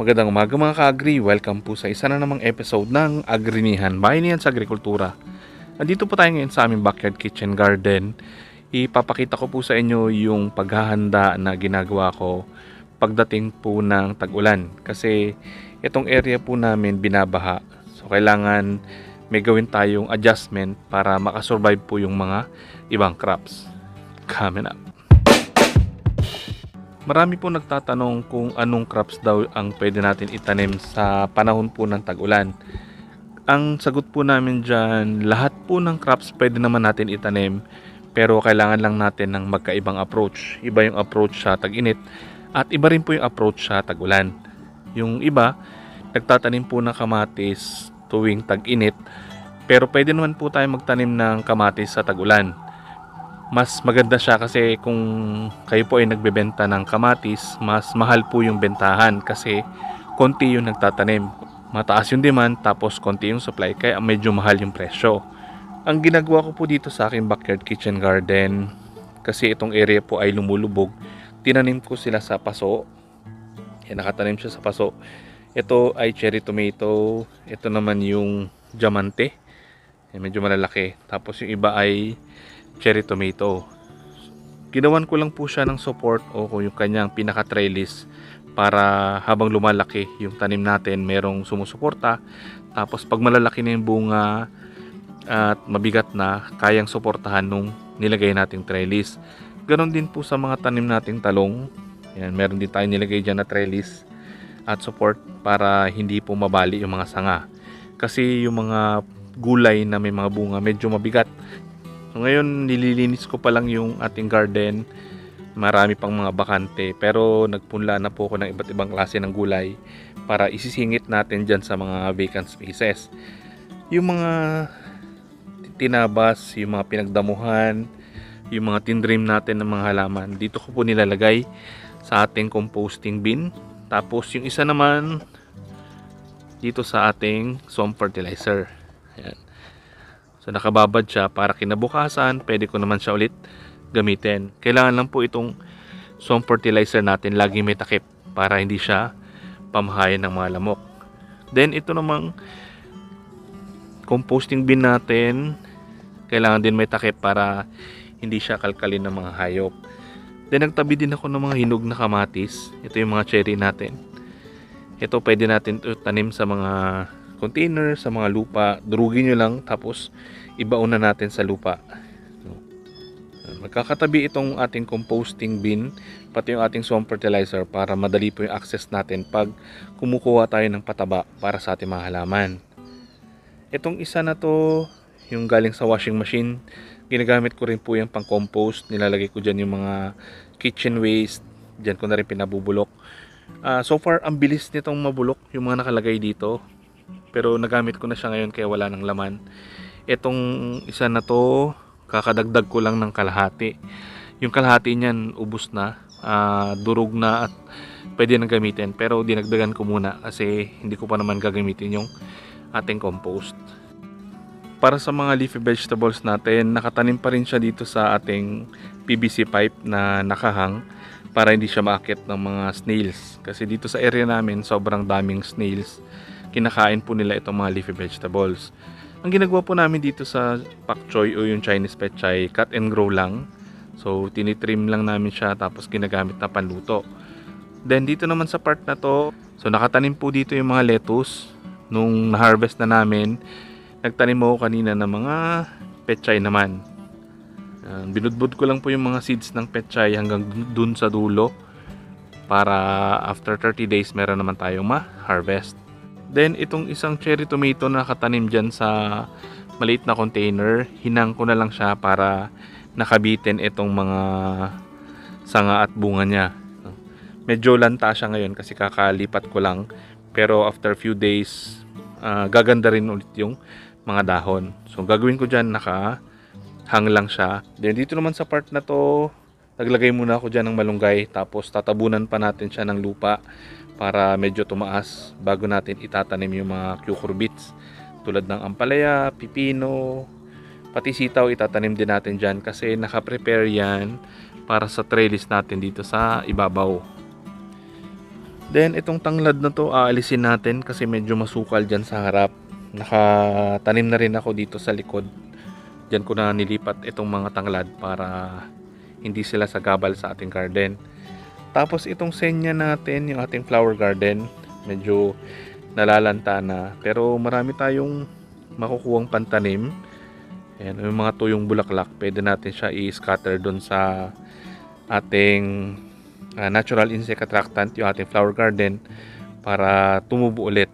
Magandang umaga mga ka-agri. Welcome po sa isa na namang episode ng Agrinihan, Bayanihan sa Agrikultura. Nandito po tayo ngayon sa aming backyard kitchen garden. Ipapakita ko po sa inyo yung paghahanda na ginagawa ko pagdating po ng tag-ulan. Kasi itong area po namin binabaha. So kailangan may gawin tayong adjustment para makasurvive po yung mga ibang crops. Coming up. Marami po nagtatanong kung anong crops daw ang pwede natin itanim sa panahon po ng tag-ulan. Ang sagot po namin dyan, lahat po ng crops pwede naman natin itanim pero kailangan lang natin ng magkaibang approach. Iba yung approach sa tag-init at iba rin po yung approach sa tag-ulan. Yung iba, nagtatanim po ng kamatis tuwing tag-init pero pwede naman po tayo magtanim ng kamatis sa tag-ulan mas maganda siya kasi kung kayo po ay nagbebenta ng kamatis, mas mahal po yung bentahan kasi konti yung nagtatanim. Mataas yung demand tapos konti yung supply kaya medyo mahal yung presyo. Ang ginagawa ko po dito sa aking backyard kitchen garden kasi itong area po ay lumulubog, tinanim ko sila sa paso. Yan, nakatanim siya sa paso. Ito ay cherry tomato, ito naman yung diamante. Yan, medyo malalaki. Tapos yung iba ay cherry tomato. Ginawan ko lang po siya ng support o yung kanyang pinaka trellis para habang lumalaki yung tanim natin merong sumusuporta. Tapos pag malalaki na yung bunga at mabigat na kayang suportahan nung nilagay nating trellis. Ganon din po sa mga tanim nating talong. Yan, meron din tayong nilagay dyan na trellis at support para hindi po mabali yung mga sanga. Kasi yung mga gulay na may mga bunga medyo mabigat So ngayon nililinis ko pa lang yung ating garden. Marami pang mga bakante pero nagpunla na po ako ng iba't ibang klase ng gulay para isisingit natin dyan sa mga vacant spaces. Yung mga tinabas, yung mga pinagdamuhan, yung mga tindrim natin ng mga halaman, dito ko po nilalagay sa ating composting bin. Tapos yung isa naman dito sa ating swamp fertilizer. Ayan. So nakababad siya para kinabukasan, pwede ko naman siya ulit gamitin. Kailangan lang po itong swamp fertilizer natin lagi may takip para hindi siya pamahayan ng mga lamok. Then ito namang composting bin natin, kailangan din may takip para hindi siya kalkalin ng mga hayop. Then nagtabi din ako ng mga hinog na kamatis. Ito yung mga cherry natin. Ito pwede natin tanim sa mga container, sa mga lupa. Durugin nyo lang tapos ibaon na natin sa lupa. Magkakatabi itong ating composting bin pati yung ating swamp fertilizer para madali po yung access natin pag kumukuha tayo ng pataba para sa ating mga halaman. Itong isa na to, yung galing sa washing machine, ginagamit ko rin po yung pang compost. Nilalagay ko dyan yung mga kitchen waste. Dyan ko na rin pinabubulok. Ah, so far, ang bilis nitong mabulok yung mga nakalagay dito. Pero nagamit ko na siya ngayon kaya wala ng laman. Itong isa na to, kakadagdag ko lang ng kalahati. Yung kalahati niyan, ubus na. ah, durog na at pwede na gamitin. Pero dinagdagan ko muna kasi hindi ko pa naman gagamitin yung ating compost. Para sa mga leafy vegetables natin, nakatanim pa rin siya dito sa ating PVC pipe na nakahang para hindi siya maakit ng mga snails. Kasi dito sa area namin, sobrang daming snails. Kinakain po nila itong mga leafy vegetables. Ang ginagawa po namin dito sa pak choy o yung Chinese pet chai, cut and grow lang. So, tinitrim lang namin siya tapos ginagamit na panluto. Then, dito naman sa part na to, so nakatanim po dito yung mga lettuce. Nung na-harvest na namin, nagtanim ako kanina ng mga petchay naman. Uh, binudbud ko lang po yung mga seeds ng petchay hanggang dun sa dulo para after 30 days meron naman tayong ma-harvest. Then itong isang cherry tomato na katanim dyan sa maliit na container, hinang ko na lang siya para nakabitin itong mga sanga at bunga niya. Medyo lanta siya ngayon kasi kakalipat ko lang. Pero after few days, ah, gaganda rin ulit yung mga dahon. So gagawin ko dyan, naka hang lang siya. Then dito naman sa part na to, naglagay muna ako dyan ng malunggay. Tapos tatabunan pa natin siya ng lupa para medyo tumaas bago natin itatanim yung mga cucurbits. Tulad ng ampalaya, pipino, pati sitaw itatanim din natin dyan kasi nakaprepare yan para sa trellis natin dito sa ibabaw. Then itong tanglad na to aalisin natin kasi medyo masukal dyan sa harap. Nakatanim na rin ako dito sa likod. Diyan ko na nilipat itong mga tanglad para hindi sila sagabal sa ating garden. Tapos itong senya natin, yung ating flower garden, medyo nalalanta na. Pero marami tayong makukuhang pantanim. Ayan, yung mga tuyong bulaklak, pwede natin siya i-scatter doon sa ating ah, natural insect attractant, yung ating flower garden, para tumubo ulit.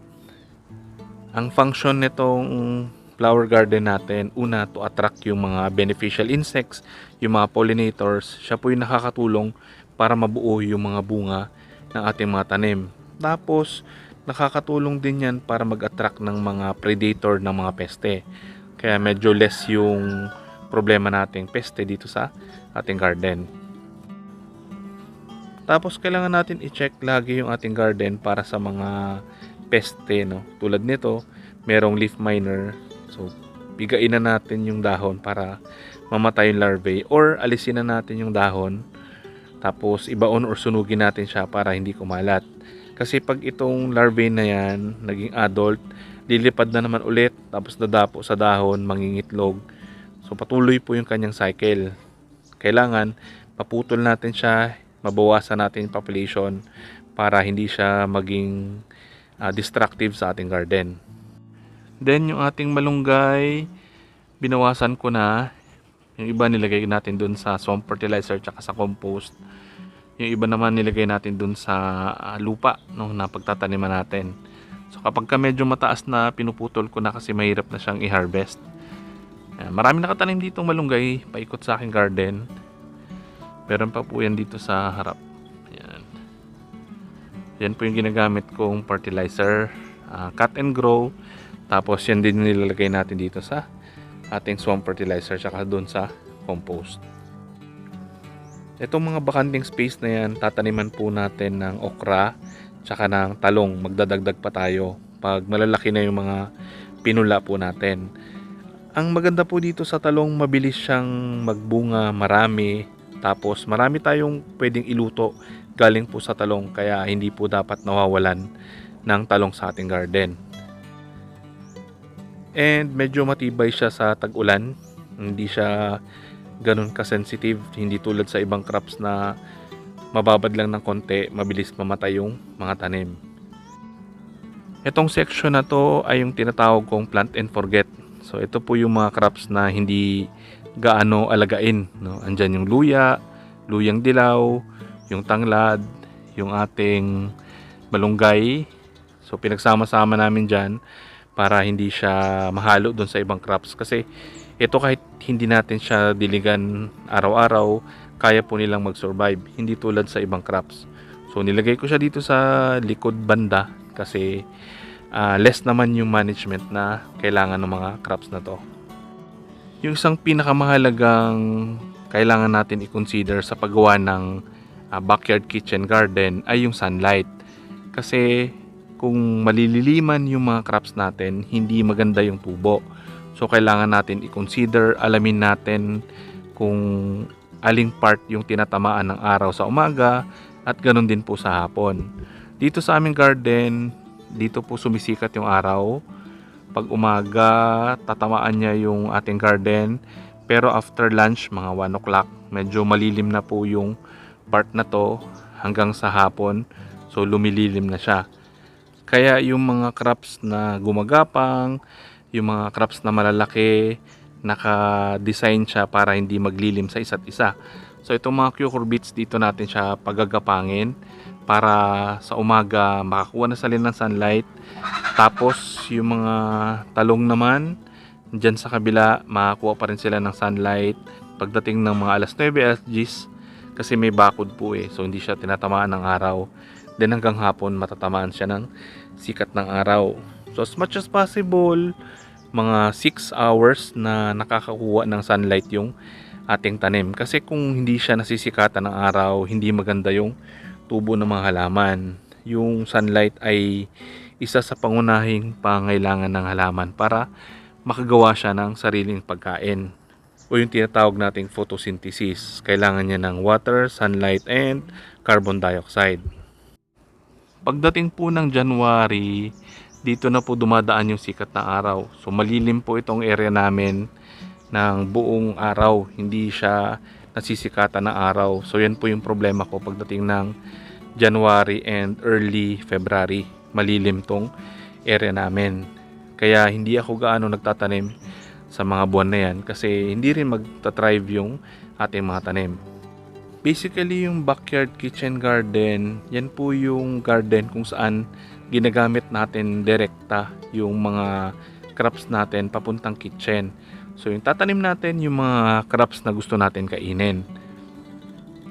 Ang function nitong flower garden natin, una to attract yung mga beneficial insects, yung mga pollinators, siya po yung nakakatulong para mabuo yung mga bunga ng ating mga tanim. Tapos, nakakatulong din yan para mag-attract ng mga predator ng mga peste. Kaya medyo less yung problema nating peste dito sa ating garden. Tapos kailangan natin i-check lagi yung ating garden para sa mga peste no. Tulad nito, merong leaf miner. So bigain na natin yung dahon para mamatay yung larvae or alisin na natin yung dahon tapos ibaon or sunugin natin siya para hindi kumalat. Kasi pag itong larvae na yan naging adult, lilipad na naman ulit tapos dadapo sa dahon, mangingitlog. So patuloy po yung kanyang cycle. Kailangan paputol natin siya, mabawasan natin yung population para hindi siya maging ah, destructive sa ating garden. Then yung ating malunggay, binawasan ko na. Yung iba nilagay natin dun sa swamp fertilizer tsaka sa compost. Yung iba naman nilagay natin dun sa ah, lupa no, na pagtataniman natin. So kapag ka medyo mataas na pinuputol ko na kasi mahirap na siyang i-harvest. Ayan, marami nakatanim dito malunggay paikot sa aking garden. Meron pa po yan dito sa harap. Ayan. Yan po yung ginagamit kong fertilizer. ah, cut and grow. Tapos yan din nilalagay natin dito sa ating swamp fertilizer tsaka doon sa compost. Itong mga bakanting space na yan, tataniman po natin ng okra tsaka ng talong. Magdadagdag pa tayo pag malalaki na yung mga pinula po natin. Ang maganda po dito sa talong, mabilis siyang magbunga, marami. Tapos marami tayong pwedeng iluto galing po sa talong kaya hindi po dapat nawawalan ng talong sa ating garden. And medyo matibay siya sa tag-ulan. Hindi siya ganun ka-sensitive. Hindi tulad sa ibang crops na mababad lang ng konti, mabilis mamatay yung mga tanim. Itong section na to ay yung tinatawag kong plant and forget. So ito po yung mga crops na hindi gaano alagain. No? Andyan yung luya, luyang dilaw, yung tanglad, yung ating malunggay. So pinagsama-sama namin dyan para hindi siya mahalo doon sa ibang crops. Kasi ito kahit hindi natin siya diligan araw-araw kaya po nilang mag-survive. Hindi tulad sa ibang crops. So nilagay ko siya dito sa likod banda kasi ah, less naman yung management na kailangan ng mga crops na to. Yung isang pinakamahalagang kailangan natin i-consider sa paggawa ng ah, backyard kitchen garden ay yung sunlight. Kasi kung malililiman yung mga crops natin, hindi maganda yung tubo. So kailangan natin i-consider, alamin natin kung aling part yung tinatamaan ng araw sa umaga at ganun din po sa hapon. Dito sa aming garden, dito po sumisikat yung araw. Pag umaga, tatamaan niya yung ating garden. Pero after lunch, mga 1 o'clock, medyo malilim na po yung part na to hanggang sa hapon. So lumililim na siya. Kaya yung mga crops na gumagapang, yung mga crops na malalaki, naka-design siya para hindi maglilim sa isa't isa. So itong mga cucurbits dito natin siya pagagapangin para sa umaga makakuha na sila ng sunlight. Tapos yung mga talong naman, dyan sa kabila makakuha pa rin sila ng sunlight pagdating ng mga alas 9, alas 10 kasi may bakod po eh. So hindi siya tinatamaan ng araw. Then hanggang hapon matatamaan siya ng sikat ng araw. So as much as possible, mga 6 hours na nakakakuha ng sunlight yung ating tanim. Kasi kung hindi siya nasisikatan ng araw, hindi maganda yung tubo ng mga halaman. Yung sunlight ay isa sa pangunahing pangailangan ng halaman para makagawa siya ng sariling pagkain o yung tinatawag nating photosynthesis. Kailangan niya ng water, sunlight, and carbon dioxide. Pagdating po ng January, dito na po dumadaan yung sikat na araw. So malilim po itong area namin ng buong araw. Hindi siya nasisikatan na araw. So yan po yung problema ko pagdating ng January and early February. Malilim tong area namin. Kaya hindi ako gaano nagtatanim sa mga buwan na yan kasi hindi rin magta-thrive yung ating mga tanim. Basically, yung backyard kitchen garden, yan po yung garden kung saan ginagamit natin direkta yung mga crops natin papuntang kitchen. So, yung tatanim natin yung mga crops na gusto natin kainin.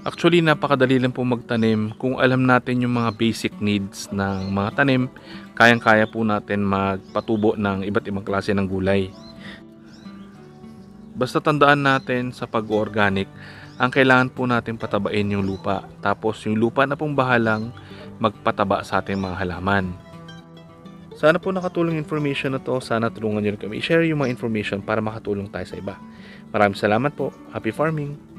Actually, napakadali lang po magtanim kung alam natin yung mga basic needs ng mga tanim. Kayang-kaya po natin magpatubo ng iba't ibang klase ng gulay. Basta tandaan natin sa pag-organic, ang kailangan po natin patabain yung lupa. Tapos yung lupa na pong bahalang magpataba sa ating mga halaman. Sana po nakatulong information na to. Sana tulungan nyo kami i-share yung mga information para makatulong tayo sa iba. Maraming salamat po. Happy farming!